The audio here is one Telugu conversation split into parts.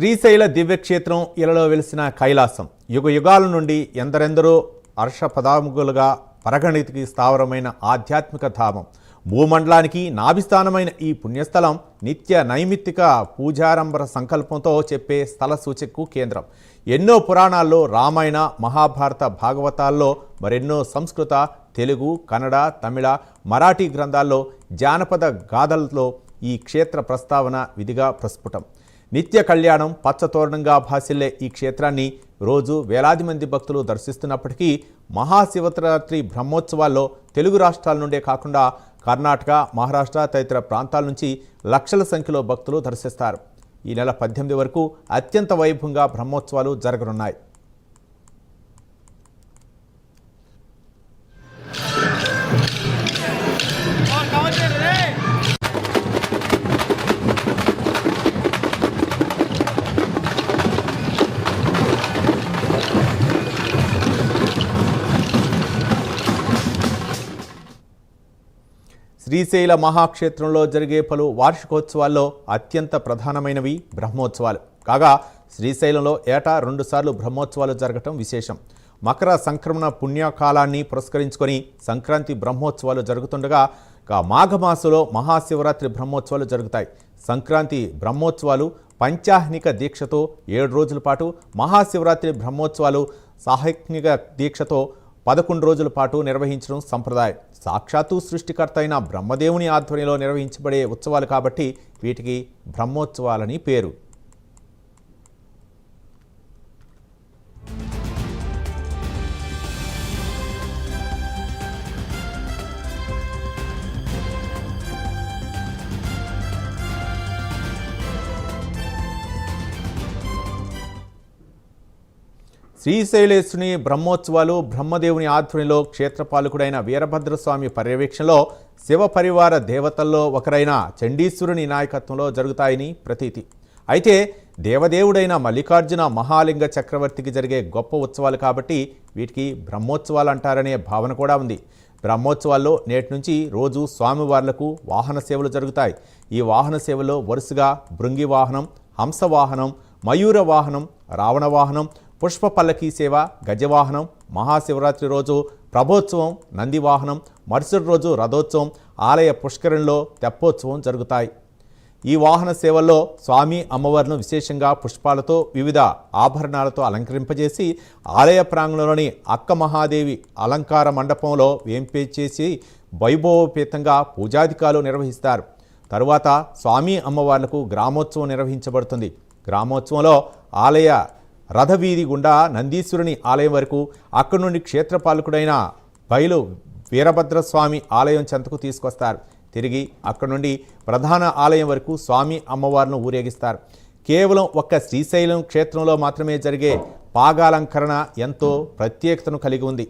శ్రీశైల దివ్యక్షేత్రం ఇలలో వెలిసిన కైలాసం. యుగ యుగాల నుండి ఎందరెందరో హర్షపదాముగులుగా పరగణితికి స్థావరమైన ఆధ్యాత్మిక ధామం. భూమండలానికి నాభిస్థానమైన ఈ పుణ్యస్థలం నిత్య నైమిత్తిక పూజారంభర సంకల్పంతో చెప్పే స్థల సూచకు కేంద్రం. ఎన్నో పురాణాల్లో రామాయణ మహాభారత భాగవతాల్లో మరెన్నో సంస్కృత తెలుగు కన్నడ తమిళ మరాఠీ గ్రంథాల్లో జానపద గాథలతో ఈ క్షేత్ర ప్రస్తావన విధిగా ప్రస్ఫుటం. నిత్య కళ్యాణం పచ్చతోరణంగా భాసిల్లే ఈ క్షేత్రాన్ని రోజు వేలాది మంది భక్తులు దర్శిస్తున్నప్పటికీ మహాశివరాత్రి బ్రహ్మోత్సవాల్లో తెలుగు రాష్ట్రాల నుండే కాకుండా కర్ణాటక మహారాష్ట్ర తదితర ప్రాంతాల నుంచి లక్షల సంఖ్యలో భక్తులు దర్శిస్తారు. ఈ నెల పద్దెనిమిది వరకు అత్యంత వైభవంగా బ్రహ్మోత్సవాలు జరగనున్నాయి. శ్రీశైల మహాక్షేత్రంలో జరిగే పలు వార్షికోత్సవాల్లో అత్యంత ప్రధానమైనవి బ్రహ్మోత్సవాలు. కాగా శ్రీశైలంలో ఏటా రెండుసార్లు బ్రహ్మోత్సవాలు జరగటం విశేషం. మకర సంక్రమణ పుణ్యకాలాన్ని పురస్కరించుకొని సంక్రాంతి బ్రహ్మోత్సవాలు జరుగుతుండగా ఇక మాఘమాసంలో మహాశివరాత్రి బ్రహ్మోత్సవాలు జరుగుతాయి. సంక్రాంతి బ్రహ్మోత్సవాలు పంచాహ్నిక దీక్షతో ఏడు రోజుల పాటు మహాశివరాత్రి బ్రహ్మోత్సవాలు సాహిత్నిక దీక్షతో పదకొండు రోజుల పాటు నిర్వహించడం సంప్రదాయం. సాక్షాత్తు సృష్టికర్త అయిన బ్రహ్మదేవుని ఆధ్వర్యంలో నిర్వహించబడే ఉత్సవాలు కాబట్టి వీటికి బ్రహ్మోత్సవాలని పేరు. శ్రీశైలేశుని బ్రహ్మోత్సవాలు బ్రహ్మదేవుని ఆధ్వర్యంలో క్షేత్రపాలకుడైన వీరభద్రస్వామి పర్యవేక్షణలో శివ పరివార దేవతల్లో ఒకరైన చండీశ్వరుని నాయకత్వంలో జరుగుతాయని ప్రతీతి. అయితే దేవదేవుడైన మల్లికార్జున మహాలింగ చక్రవర్తికి జరిగే గొప్ప ఉత్సవాలు కాబట్టి వీటికి బ్రహ్మోత్సవాలు అంటారనే భావన కూడా ఉంది. బ్రహ్మోత్సవాల్లో నేటి నుంచి రోజు స్వామివార్లకు వాహన సేవలు జరుగుతాయి. ఈ వాహన సేవలో వరుసగా భృంగి వాహనం హంస వాహనం మయూర వాహనం రావణ వాహనం పుష్ప పల్లకీ సేవ గజవాహనం మహాశివరాత్రి రోజు ప్రభోత్సవం నంది వాహనం మరుసటి రోజు రథోత్సవం ఆలయ పుష్కరంలో తెప్పోత్సవం జరుగుతాయి. ఈ వాహన సేవల్లో స్వామి అమ్మవారిను విశేషంగా పుష్పాలతో వివిధ ఆభరణాలతో అలంకరింపజేసి ఆలయ ప్రాంగణంలోని అక్క మహాదేవి అలంకార మండపంలో వేంపేచేసి వైభవోపేతంగా పూజాధికారులు నిర్వహిస్తారు. తరువాత స్వామి అమ్మవార్లకు గ్రామోత్సవం నిర్వహించబడుతుంది. గ్రామోత్సవంలో ఆలయ రథవీధి గుండా నందీశ్వరుని ఆలయం వరకు అక్కడి నుండి క్షేత్రపాలకుడైన బయలు వీరభద్రస్వామి ఆలయం చెంతకు తీసుకొస్తారు. తిరిగి అక్కడి నుండి ప్రధాన ఆలయం వరకు స్వామి అమ్మవారిని ఊరేగిస్తారు. కేవలం ఒక్క శ్రీశైలం క్షేత్రంలో మాత్రమే జరిగే పాగాలంకరణ ఎంతో ప్రత్యేకతను కలిగి ఉంది.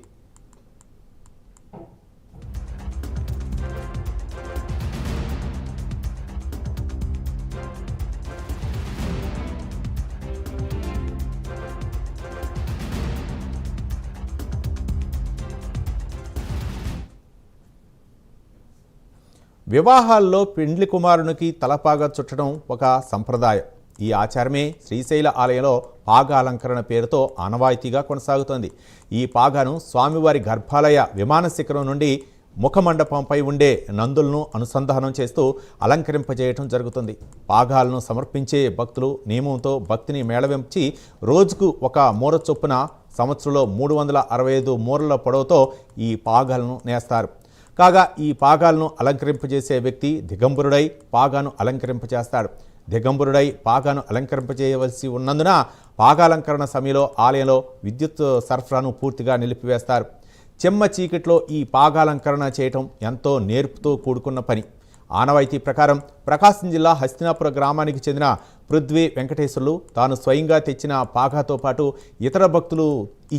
వివాహాల్లో పెండ్లి కుమారునికి తలపాగా చుట్టడం ఒక సంప్రదాయం. ఈ ఆచారమే శ్రీశైల ఆలయంలో పాగాలంకరణ పేరుతో ఆనవాయితీగా కొనసాగుతోంది. ఈ పాగాను స్వామివారి గర్భాలయ విమాన శిఖరం నుండి ముఖమండపంపై ఉండే నందులను అనుసంధానం చేస్తూ అలంకరింపజేయటం జరుగుతుంది. పాగాలను సమర్పించే భక్తులు నియమంతో భక్తిని మేళవించి రోజుకు ఒక మూర చొప్పున సంవత్సరంలో మూడు వందల అరవై ఐదు మూరల పొడవుతో ఈ పాగాలను నేస్తారు. కాగా ఈ పాగాలను అలంకరింపజేసే వ్యక్తి దిగంబరుడై పాగాను అలంకరింపజేస్తాడు దిగంబరుడై పాగాను అలంకరింపజేయవలసి ఉన్నందున పాగాలంకరణ సమయంలో ఆలయంలో విద్యుత్ సరఫరాను పూర్తిగా నిలిపివేస్తారు. చెమ్మ చీకట్లో ఈ పాగాలంకరణ చేయటం ఎంతో నేర్పుతో కూడుకున్న పని. ఆనవాయితీ ప్రకారం ప్రకాశం జిల్లా హస్తినాపుర గ్రామానికి చెందిన పృథ్వీ వెంకటేశ్వర్లు తాను స్వయంగా తెచ్చిన పాగాతో పాటు ఇతర భక్తులు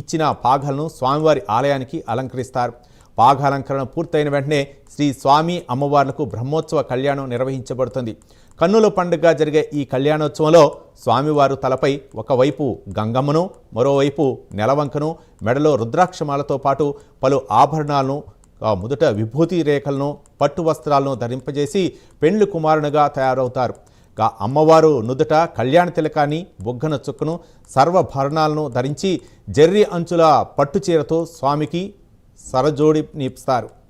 ఇచ్చిన పాగాలను స్వామివారి ఆలయానికి అలంకరిస్తారు. పాగాలంకరణ పూర్తయిన వెంటనే శ్రీ స్వామి అమ్మవార్లకు బ్రహ్మోత్సవ కళ్యాణం నిర్వహించబడుతుంది. కన్నుల పండుగ జరిగే ఈ కళ్యాణోత్సవంలో స్వామివారు తలపై ఒకవైపు గంగమ్మను మరోవైపు నెలవంకను మెడలో రుద్రాక్షమాలతో పాటు పలు ఆభరణాలను మొదట విభూతి రేఖలను పట్టు వస్త్రాలను ధరింపజేసి పెండ్లి కుమారునిగా తయారవుతారు. గా అమ్మవారు నుదుట కళ్యాణ తిలకాన్ని బొగ్గన చుక్కను సర్వభరణాలను ధరించి జర్రి అంచుల పట్టుచీరతో స్వామికి సరజోడి నిపుస్తారు.